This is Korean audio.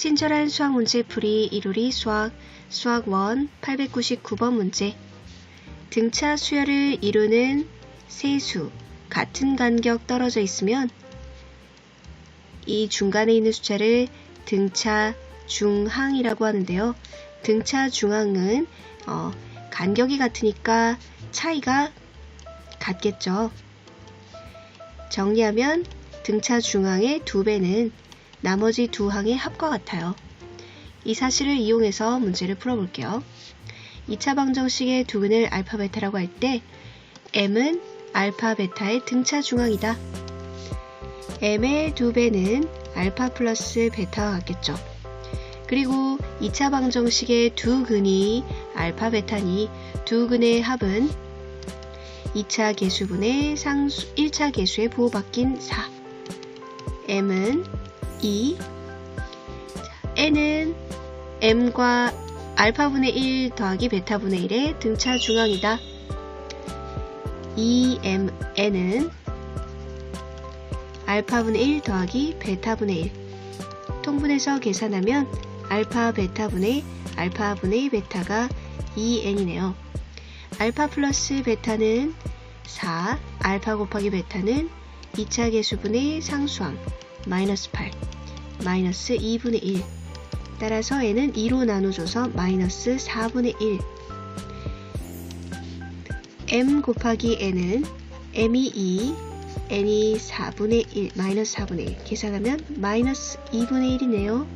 친절한 수학 문제 풀이 이루리 수학 수학 1 899번 문제 등차 수열을 이루는 세수 같은 간격 떨어져 있으면 이 중간에 있는 숫자를 등차 중항이라고 하는데요. 등차 중항은 어, 간격이 같으니까 차이가 같겠죠. 정리하면 등차 중항의 두 배는 나머지 두 항의 합과 같아요. 이 사실을 이용해서 문제를 풀어볼게요. 2차 방정식의 두근을 알파 베타라고 할 때 m은 알파 베타의 등차 중항이다. m의 두 배는 알파 플러스 베타와 같겠죠. 그리고 2차 방정식의 두 근이 알파 베타니 두 근의 합은 2차 계수분의 상수 1차 계수에 보호받긴 4 m은 2 n은 m과 알파분의 1 더하기 베타분의 1의 등차 중앙이다. 2mn은 알파분의 1 더하기 베타분의 1 통분해서 계산하면 알파 베타분의 알파분의 베타가 2n이네요. 알파 플러스 베타는 4, 알파 곱하기 베타는 2차 계수분의 상수항 마이너스 8, 마이너스 2분의 1 따라서 n은 2로 나눠줘서 마이너스 4분의 1 m 곱하기 n은 m이 2, n이 4분의 1, 마이너스 4분의 1 계산하면 마이너스 2분의 1이네요.